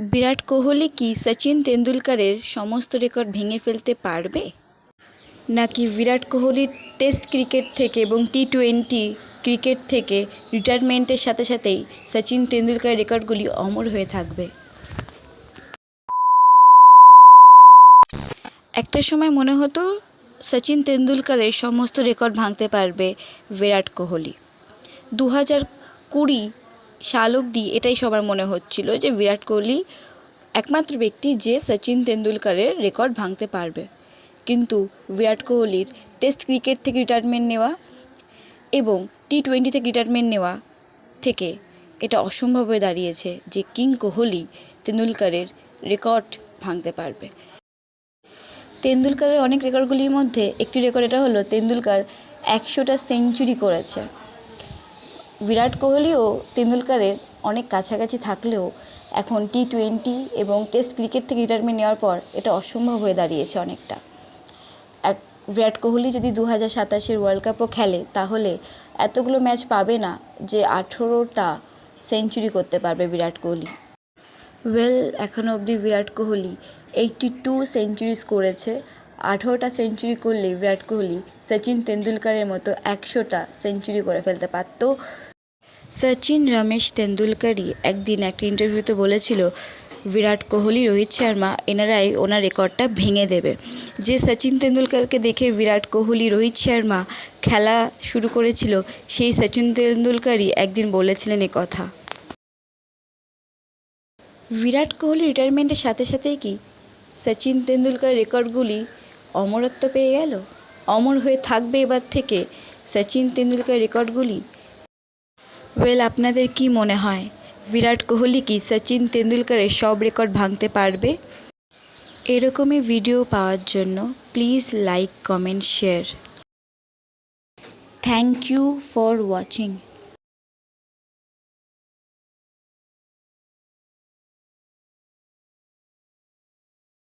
বিরাট কোহলি কি সচিন তেন্ডুলকারের সমস্ত রেকর্ড ভেঙে ফেলতে পারবে? নাকি বিরাট কোহলির টেস্ট ক্রিকেট থেকে এবং টি টোয়েন্টি ক্রিকেট থেকে রিটায়ারমেন্টের সাথে সাথেই সচিন তেন্ডুলকারের রেকর্ডগুলি অমর হয়ে থাকবে? একটা সময় মনে হতো সচিন তেন্ডুলকারের সমস্ত রেকর্ড ভাঙতে পারবে বিরাট কোহলি। দু হাজার কুড়ি সাল অবধি এটাই সবার মনে হচ্ছিল যে বিরাট কোহলি একমাত্র ব্যক্তি যে সচিন তেন্ডুলকারের রেকর্ড ভাঙতে পারবে। কিন্তু বিরাট কোহলির টেস্ট ক্রিকেট থেকে রিটায়ারমেন্ট নেওয়া এবং টি টোয়েন্টি থেকে রিটায়ারমেন্ট নেওয়া থেকে এটা অসম্ভব হয়ে দাঁড়িয়েছে যে কিং কোহলি তেন্ডুলকারের রেকর্ড ভাঙতে পারবে। তেন্ডুলকারের অনেক রেকর্ডগুলির মধ্যে একটি রেকর্ড এটা হলো, তেন্ডুলকার একশোটা সেঞ্চুরি করেছে। বিরাট কোহলিও তেন্ডুলকারের অনেক কাছাকাছি থাকলেও এখন টি টোয়েন্টি এবং টেস্ট ক্রিকেট থেকে রিটায়ারমেন্ট নেওয়ার পর এটা অসম্ভব হয়ে দাঁড়িয়েছে অনেকটা। এক, বিরাট কোহলি যদি দু হাজার সাতাশের ওয়ার্ল্ড কাপও খেলে, তাহলে এতগুলো ম্যাচ পাবে না যে আঠেরোটা সেঞ্চুরি করতে পারবে বিরাট কোহলি। ওয়েল এখনও অবধি Virat Kohli eighty two centuries করেছে। আঠেরোটা সেঞ্চুরি করলে বিরাট কোহলি সচিন তেন্ডুলকারের মতো একশোটা সেঞ্চুরি করে ফেলতে পারতো। সচিন রমেশ তেন্ডুলকারই একদিন একটা ইন্টারভিউতে বলেছিল, বিরাট কোহলি, রোহিত শর্মা, এনারাই ওনার রেকর্ডটা ভেঙে দেবে। যে সচিন তেন্ডুলকারকে দেখে বিরাট কোহলি, রোহিত শর্মা খেলা শুরু করেছিল, সেই সচিন তেন্ডুলকারই একদিন বলেছিলেন এ কথা। বিরাট কোহলি রিটায়ারমেন্টের সাথে সাথেই কি সচিন তেন্ডুলকার রেকর্ডগুলি অমরত্ব পেয়ে গেল? অমর হয়ে থাকবে এবার থেকে সচিন তেন্ডুলকার রেকর্ডগুলি ওয়েল আপনাদের কি মনে হয়? বিরাট কোহলি কি সচিন তেন্ডুলকারের সব রেকর্ড ভাঙতে পারবে? এরকমই ভিডিও পাওয়ার জন্য please like, comment, share. Thank you for watching